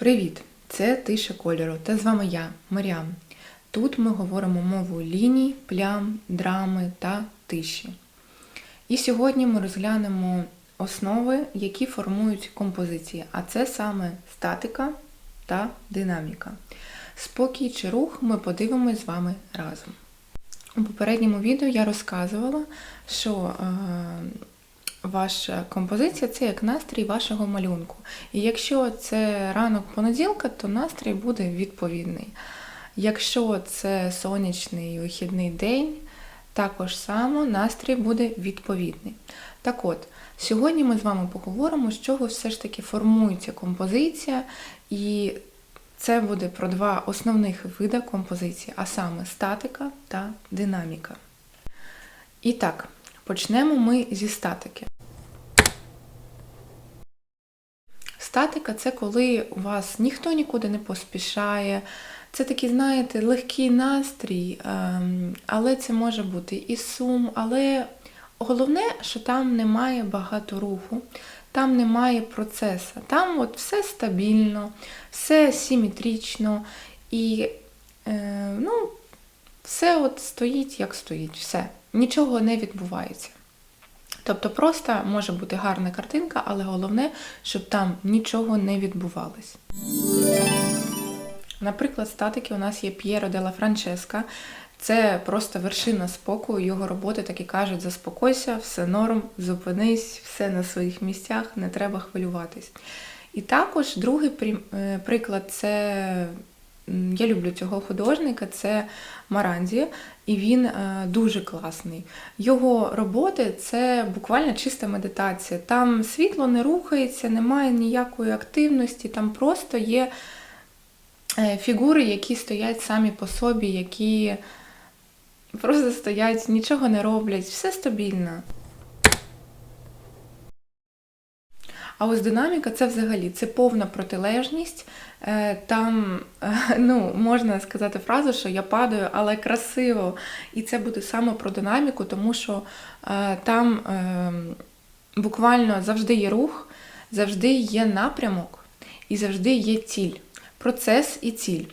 Привіт! Це Тиша кольору та з вами я, Маріам. Тут ми говоримо мовою ліній, плям, драми та тиші. І сьогодні ми розглянемо основи, які формують композиції, а це саме статика та динаміка. Спокій чи рух ми подивимось з вами разом. У попередньому відео я розказувала, що е, ваша композиція це як настрій вашого малюнку. І якщо це ранок понеділка, то настрій буде відповідний. Якщо це сонячний вихідний день, також само настрій буде відповідний. Так от, сьогодні ми з вами поговоримо, з чого все ж таки формується композиція, і це буде про два основних види композиції, а саме статика та динаміка. І так, почнемо ми зі статики. Статика це коли у вас ніхто нікуди не поспішає. Це такий, знаєте, легкий настрій, ем, але це може бути і сум, але головне, що там немає багато руху, там немає процесу. Там от все стабільно, все симетрично і е, ну, все от стоїть, як стоїть, все. Нічого не відбувається. Тобто просто може бути гарна картинка, але головне, щоб там нічого не відбувалось. Наприклад, статики у нас є П'єро Делла Франческа. Це просто вершина спокою, його роботи так і кажуть, заспокойся, все норм, зупинись, все на своїх місцях, не треба хвилюватись. І також другий приклад це я люблю цього художника, це Маранді, і він е, дуже класний. Його роботи це буквально чиста медитація. Там світло не рухається, немає ніякої активності, там просто є е, фігури, які стоять самі по собі, які просто стоять, нічого не роблять, все стабільно. А ось динаміка це взагалі це повна протилежність. Е, Там е, ну, можна сказати фразу, що я падаю, але красиво. І це буде саме про динаміку, тому що е, там буквально завжди є рух, завжди є напрямок і завжди є ціль. Процес і ціль.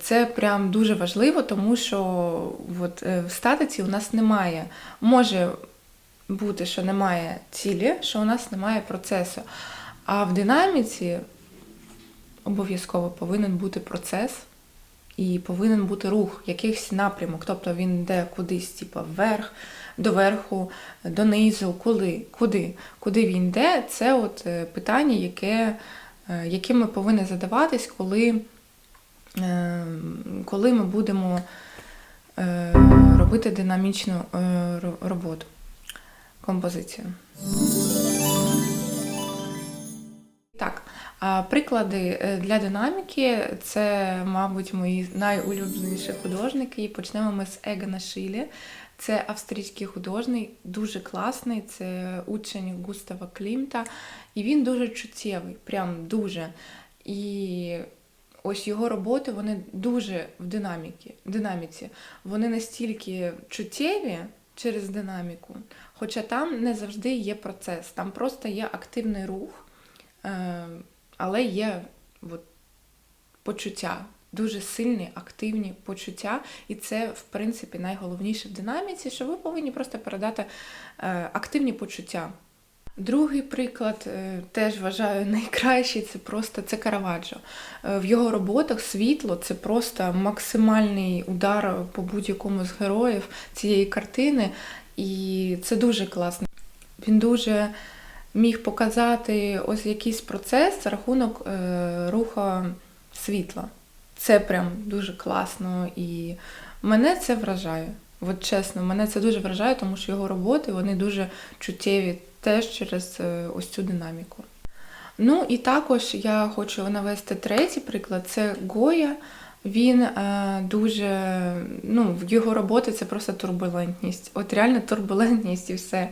Це прям дуже важливо, тому що от, в статиці у нас немає. Може бути, що немає цілі, що у нас немає процесу. А в динаміці обов'язково повинен бути процес і повинен бути рух, якийсь напрямок. Тобто він йде кудись, типу, вверх, доверху, донизу, коли, куди. Куди він йде, це от е, питання, яке, е, яким ми повинні задаватись, коли, е, коли ми будемо робити динамічну роботу композицію. Так, приклади е, для динаміки це, мабуть, мої найулюбленіші художники. І почнемо ми з Егона Шилі. Це австрійський художник, дуже класний, це учень Густава Клімта. І він дуже чуттєвий, прям дуже. І ось його роботи вони дуже в динаміці. Вони настільки чуттєві через динаміку, хоча там не завжди є процес, там просто є активний рух, е, але є от, почуття. Дуже сильні, активні почуття, і це, в принципі, найголовніше в динаміці, що ви повинні просто передати е, активні почуття. Другий приклад е, теж вважаю найкращий, це просто це Караваджо. Е, В його роботах світло це просто максимальний удар по будь-якому з героїв цієї картини, і це дуже класно. Він дуже міг показати ось якийсь процес за рахунок е, руху світла. Це прям дуже класно і мене це вражає. От чесно, мене це дуже вражає, тому що його роботи вони дуже чуттєві теж через е, ось цю динаміку. Ну і також я хочу навести третій приклад це Гоя. Він е, дуже, ну, в його роботи це просто турбулентність. От реально турбулентність і все.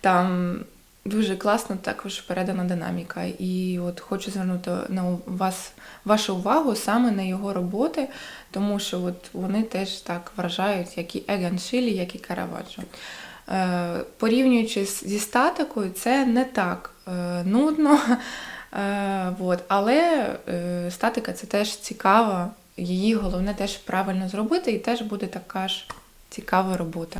Там дуже класно також передана динаміка. І от хочу звернути на вас вашу увагу саме на його роботи, тому що от вони теж так вражають, як і Еган Шилі, як і Караваджо. Е, порівнюючи зі статикою, це не так е, нудно. Е, от. Але статика це теж цікава, її головне теж правильно зробити, і теж буде така ж цікава робота.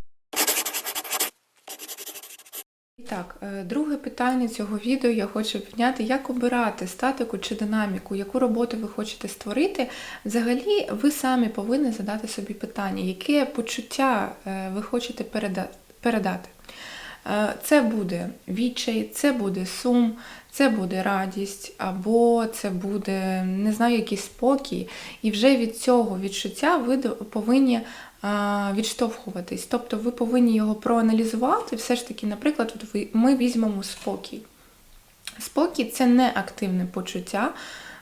І так, друге питання цього відео я хочу підняти, як обирати статику чи динаміку, яку роботу ви хочете створити. Взагалі, ви самі повинні задати собі питання, яке почуття ви хочете переда- передати. Е, Це буде відчай, це буде сум, це буде радість, або це буде, не знаю, якийсь спокій. І вже від цього відчуття ви повинні відштовхуватись. Тобто ви повинні його проаналізувати. Все ж таки, наприклад, ми візьмемо спокій. Спокій це не активне почуття,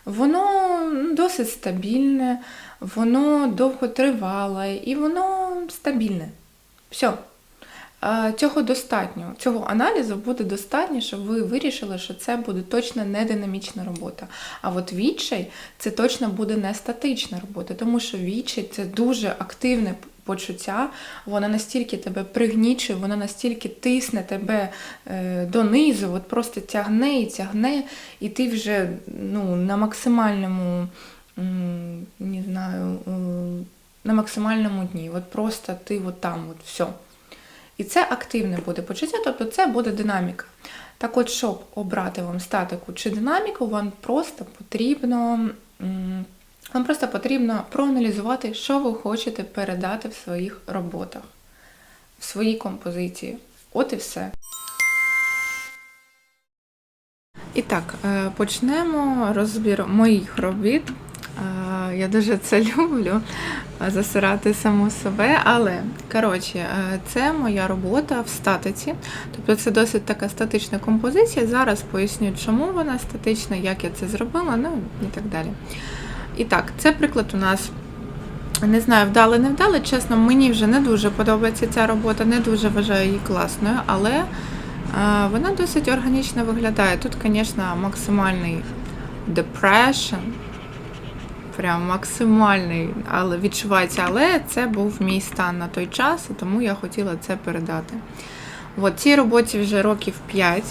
воно досить стабільне, воно довготривале і воно стабільне. Все. Цього достатньо. Цього аналізу буде достатньо, щоб ви вирішили, що це буде точно не динамічна робота. А от відчай це точно буде не статична робота, тому що відчай це дуже активне почуття, воно настільки тебе пригнічує, воно настільки тисне тебе е, донизу, от просто тягне і тягне, і ти вже ну, на максимальному, не знаю, е, на максимальному дні. От просто ти от там, от все. І це активне буде почуття, тобто це буде динаміка. Так от, щоб обрати вам статику чи динаміку, вам просто потрібно, вам просто потрібно проаналізувати, що ви хочете передати в своїх роботах, в своїй композиції. От і все. І так, е, почнемо розбір моїх робіт. Я дуже це люблю засирати саму себе, але коротше, це моя робота в статиці. Тобто це досить така статична композиція. Зараз поясню, чому вона статична, як я це зробила, ну і так далі. І так, це приклад у нас. Не знаю, вдали, не вдали. Чесно, мені вже не дуже подобається ця робота, не дуже вважаю її класною, але вона досить органічно виглядає. Тут, звісно, максимальний depression, прям максимальний, але відчувається, але це був мій стан на той час, і тому я хотіла це передати. От, цій роботі вже років 5,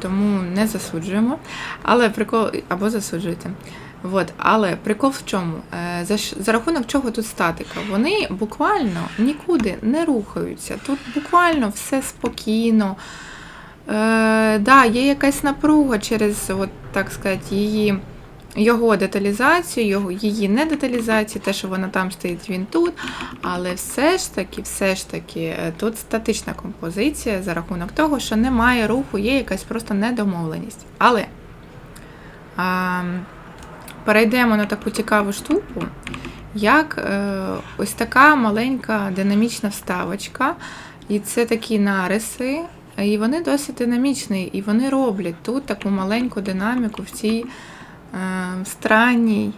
тому не засуджуємо. Але прикол, або засуджуйте. От, але прикол в чому? Е, За, за рахунок чого тут статика? Вони буквально нікуди не рухаються. Тут буквально все спокійно. Е, да, є якась напруга через, от, так сказати, її, його деталізацію, його, її недеталізацію, те, що вона там стоїть, він тут. Але все ж таки, все ж таки, е, тут статична композиція за рахунок того, що немає руху, є якась просто недомовленість. Але а, перейдемо на таку цікаву штуку, як е, ось така маленька динамічна вставочка. І це такі нариси, і вони досить динамічні, і вони роблять тут таку маленьку динаміку в цій странній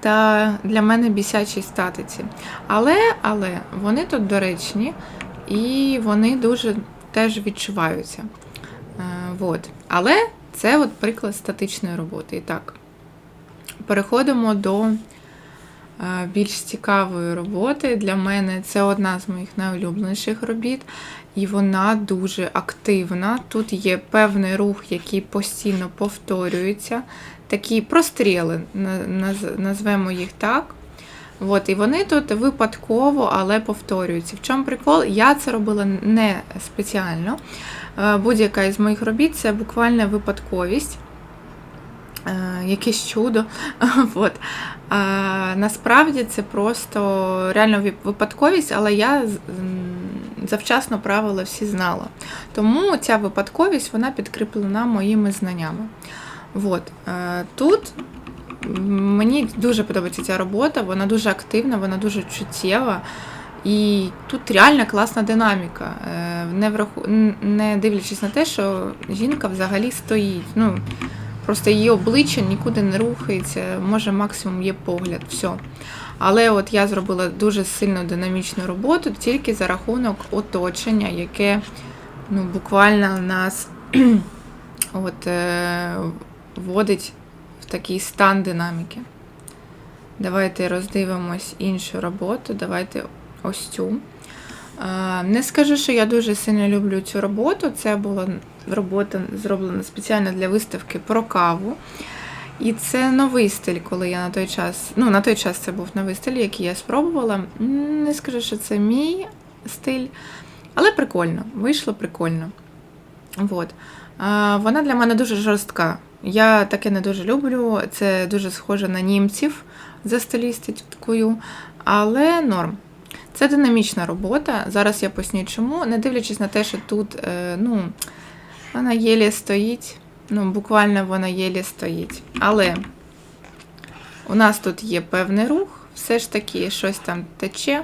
та для мене бісячій статиці. Але, але вони тут доречні і вони дуже теж відчуваються. Е, вот. Але це от приклад статичної роботи. І так, переходимо до е, більш цікавої роботи. Для мене це одна з моїх найулюбленіших робіт, і вона дуже активна. Тут є певний рух, який постійно повторюється. Такі простріли, назвемо їх так. От, і вони тут випадково, але повторюються. В чому прикол? Я це робила не спеціально. Е, Будь-яка із моїх робіт це буквально випадковість. Е, Якесь чудо. От. А, насправді це просто реально випадковість, але я завчасно правила всі знала. Тому ця випадковість вона підкріплена моїми знаннями. От. Е, Тут мені дуже подобається ця робота, вона дуже активна, вона дуже чуттєва. І тут реально класна динаміка, Е, не, враху... не дивлячись на те, що жінка взагалі стоїть. Ну, просто її обличчя нікуди не рухається, може максимум є погляд, все. Але от я зробила дуже сильно динамічну роботу тільки за рахунок оточення, яке ну, буквально нас от, е, вводить в такий стан динаміки. Давайте роздивимось іншу роботу. Давайте ось цю. Е, Не скажу, що я дуже сильно люблю цю роботу. Це була робота зроблена спеціально для виставки про каву. І це новий стиль, коли я на той час, ну на той час це був новий стиль, який я спробувала. Не скажу, що це мій стиль, але прикольно, вийшло прикольно. От. Вона для мене дуже жорстка. Я таке не дуже люблю. Це дуже схоже на німців за стилістикою, але норм. Це динамічна робота. Зараз я поясню чому, не дивлячись на те, що тут е, ну, вона єлі стоїть. Ну, буквально вона єлі стоїть. Але у нас тут є певний рух, все ж таки щось там тече,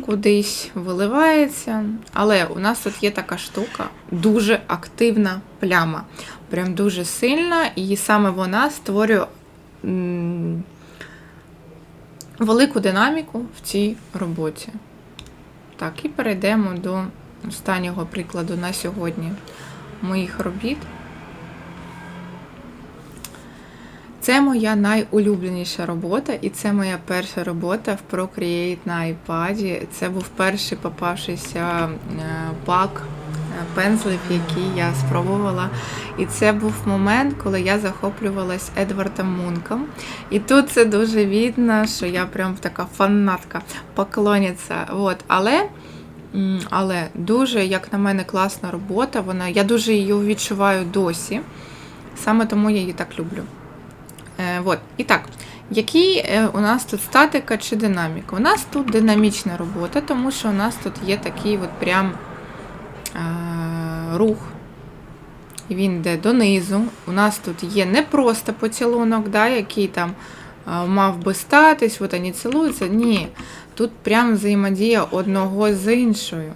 кудись виливається. Але у нас тут є така штука, дуже активна пляма. Прям дуже сильна, і саме вона створює велику динаміку в цій роботі. Так, і перейдемо до останнього прикладу на сьогодні моїх робіт. Це моя найулюбленіша робота, і це моя перша робота в Procreate на iPad. Це був перший попавшийся е, пак е, пензлів, який я спробувала. І це був момент, коли я захоплювалась Едвардом Мунком. І тут це дуже видно, що я прям така фанатка, поклонниця. От. Але, але дуже, як на мене, класна робота. Вона, я дуже її відчуваю досі. Саме тому я її так люблю. Е, вот. І так, які е, у нас тут статика чи динаміка? У нас тут динамічна робота, тому що у нас тут є такий от прям е, рух. Він йде донизу. У нас тут є не просто поцілунок, да, який там е, мав би статись, от вони цілуються. Ні. Тут прям взаємодія одного з іншою.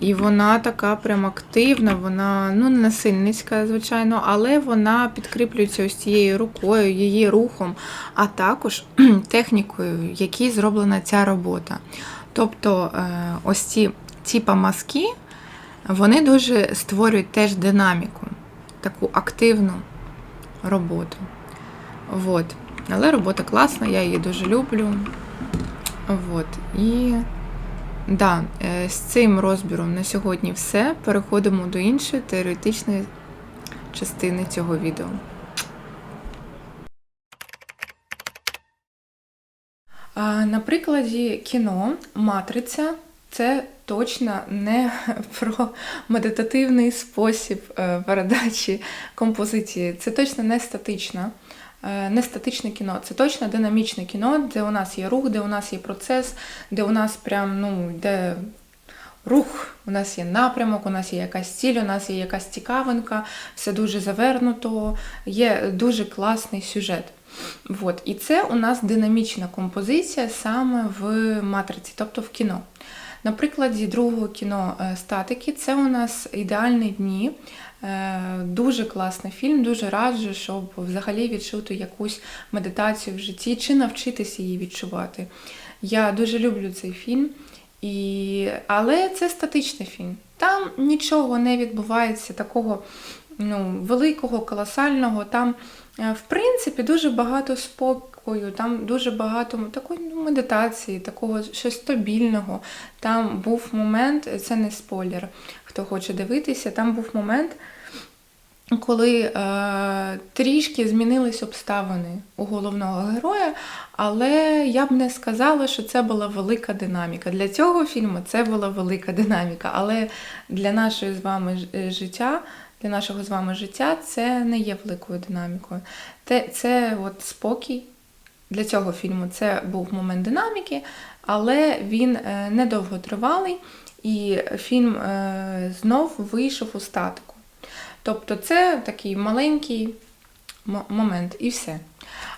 І вона така прям активна, вона ну не насильницька, звичайно, але вона підкріплюється ось цією рукою, її рухом, а також технікою, якій зроблена ця робота. Тобто е, ось ці типа маски, вони дуже створюють теж динаміку, таку активну роботу. Вот. Але робота класна, я її дуже люблю. Вот. І Да, е, з цим розбіром на сьогодні все. Переходимо до іншої теоретичної частини цього відео. На прикладі кіно Матриця це точно не про медитативний спосіб е, передачі композиції. Це точно не статична. Е, Не статичне кіно, це точно динамічне кіно, де у нас є рух, де у нас є процес, де у нас прям ну йде рух, у нас є напрямок, у нас є якась ціль, у нас є якась цікавинка, все дуже завернуто, є дуже класний сюжет. Вот. І це у нас динамічна композиція саме в матриці, тобто в кіно. На прикладі другого кіно е, статики це у нас ідеальні дні. Е, Дуже класний фільм, дуже раджу, щоб взагалі відчути якусь медитацію в житті чи навчитися її відчувати. Я дуже люблю цей фільм, і... але це статичний фільм. Там нічого не відбувається такого ну, великого, колосального. Там, е, в принципі, дуже багато спокою, там дуже багато такої ну, медитації, такого щось стабільного. Там був момент, це не спойлер, хто хоче дивитися, там був момент. Коли е, трішки змінились обставини у головного героя, але я б не сказала, що це була велика динаміка. Для цього фільму це була велика динаміка, але для нашої з вами е, життя, для нашого з вами життя це не є великою динамікою. Те, це от спокій. Для цього фільму це був момент динаміки, але він е, недовго тривалий, і фільм е, знов вийшов у статику. Тобто це такий маленький момент і все.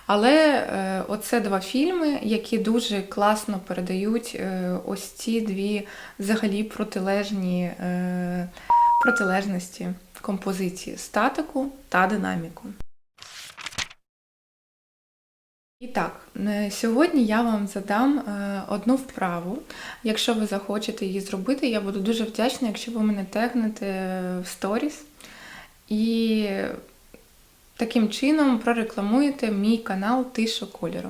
Але е, оце два фільми, які дуже класно передають ось ці дві взагалі протилежні протилежності композиції статику та динаміку. І так, е, сьогодні я вам задам е, одну вправу. Якщо ви захочете її зробити, я буду дуже вдячна, якщо ви мене тегнете в сторіс і таким чином прорекламуєте мій канал Тиша кольору.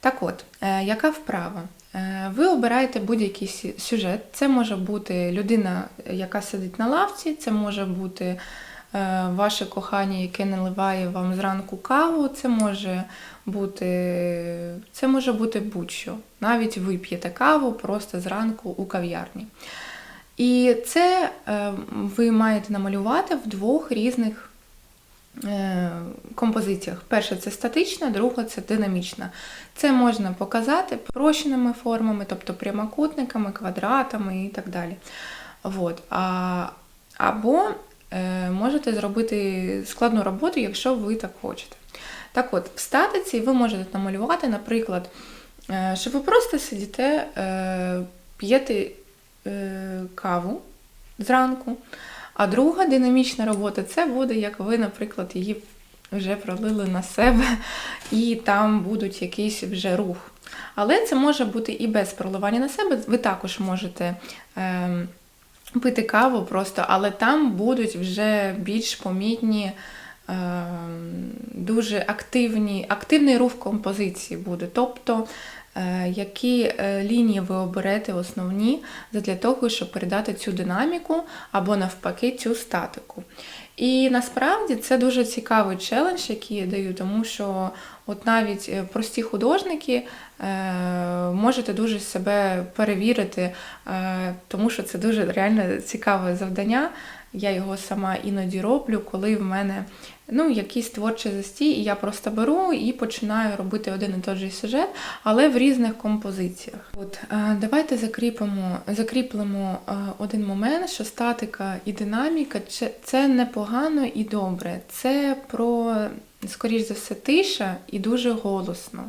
Так от, е, яка вправа? Е, Ви обираєте будь-який сюжет. Це може бути людина, яка сидить на лавці, це може бути е, ваше кохання, яке наливає вам зранку каву, це може бути, це може бути будь-що. Навіть ви п'єте каву просто зранку у кав'ярні. І це е, ви маєте намалювати в двох різних е, композиціях. Перша це статична, друга це динамічна. Це можна показати прощеними формами, тобто прямокутниками, квадратами і так далі. От. А, або е, можете зробити складну роботу, якщо ви так хочете. Так от, в статиці ви можете намалювати, наприклад, е, що ви просто сидите, е, п'єте е, каву зранку. А друга динамічна робота це буде, як ви, наприклад, її вже пролили на себе, і там будуть якийсь вже рух. Але це може бути і без проливання на себе. Ви також можете ем, пити каву просто, але там будуть вже більш помітні, ем, дуже активні, активний рух композиції буде. Тобто, е, які е, лінії ви оберете основні для того, щоб передати цю динаміку або навпаки цю статику. І насправді це дуже цікавий челендж, який я даю, тому що от навіть е, прості художники е, можете дуже себе перевірити, е, тому що це дуже реально цікаве завдання. Я його сама іноді роблю, коли в мене ну, якийсь творчий застій, і я просто беру і починаю робити один і той же сюжет, але в різних композиціях. От е, давайте закріпимо, закріплемо е, один момент, що статика і динаміка це- непогано і добре. Це про, скоріш за все, тиша і дуже голосно.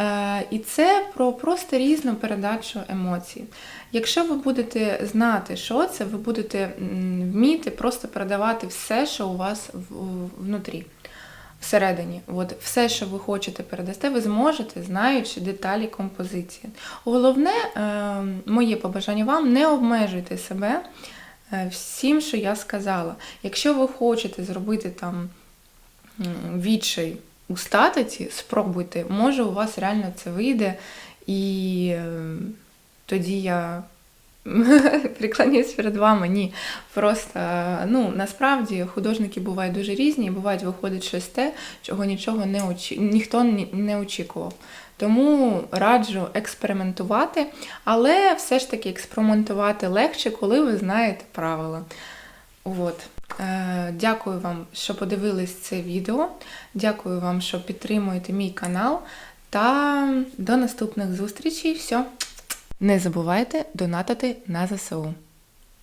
Е, І це про просто різну передачу емоцій. Якщо ви будете знати, що це, ви будете вміти просто передавати все, що у вас внутрі, всередині. От все, що ви хочете передасти, ви зможете, знаючи деталі композиції. Головне, е, моє побажання вам, не обмежуйте себе е, всім, що я сказала. Якщо ви хочете зробити там відчай у статиці, спробуйте, може у вас реально це вийде, і е, тоді я приклоняюсь перед вами. Ні. Просто ну, насправді художники бувають дуже різні, і бувають виходить щось те, чого нічого не очі... ніхто не очікував. Тому раджу експериментувати, але все ж таки експериментувати легше, коли ви знаєте правила. От. Е, Дякую вам, що подивились це відео. Дякую вам, що підтримуєте мій канал. Та до наступних зустрічей. Все. Не забувайте донатити на ЗСУ.